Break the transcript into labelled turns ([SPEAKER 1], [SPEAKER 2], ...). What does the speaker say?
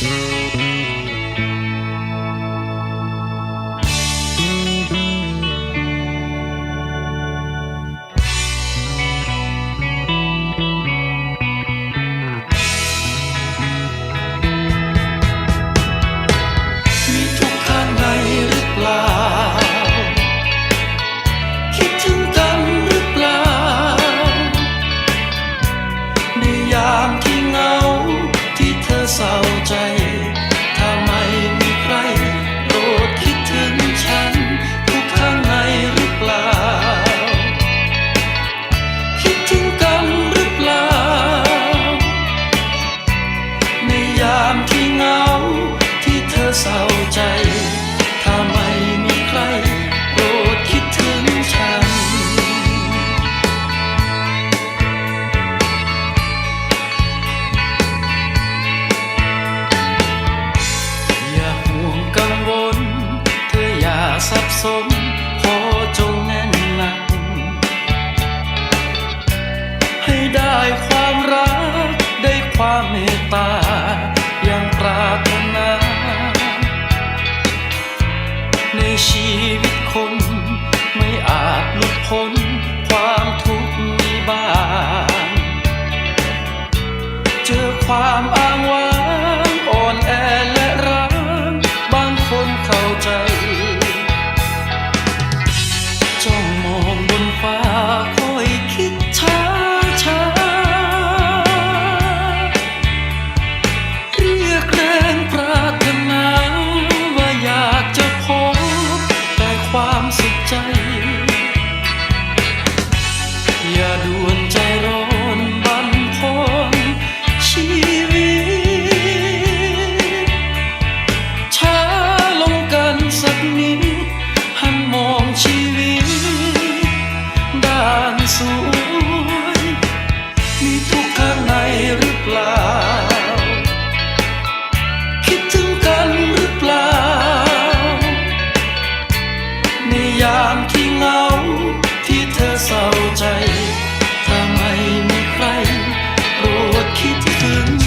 [SPEAKER 1] Thank you. 在 มขอจงแน่นหนักให้ได้ความรักได้ความเมตตาอย่างปรารถนา ในชีวิตคนไม่อาจหลุดพ้นความทุกข์มีบ้าง เจอความอา วิตหันมองชีวิต ด้านสวย มีทุกข้างในหรือเปล่า คิดถึงกันหรือเปล่า ในยามที่เหงาที่เธอเศร้าใจทำไมมีใครโปรดคิดถึง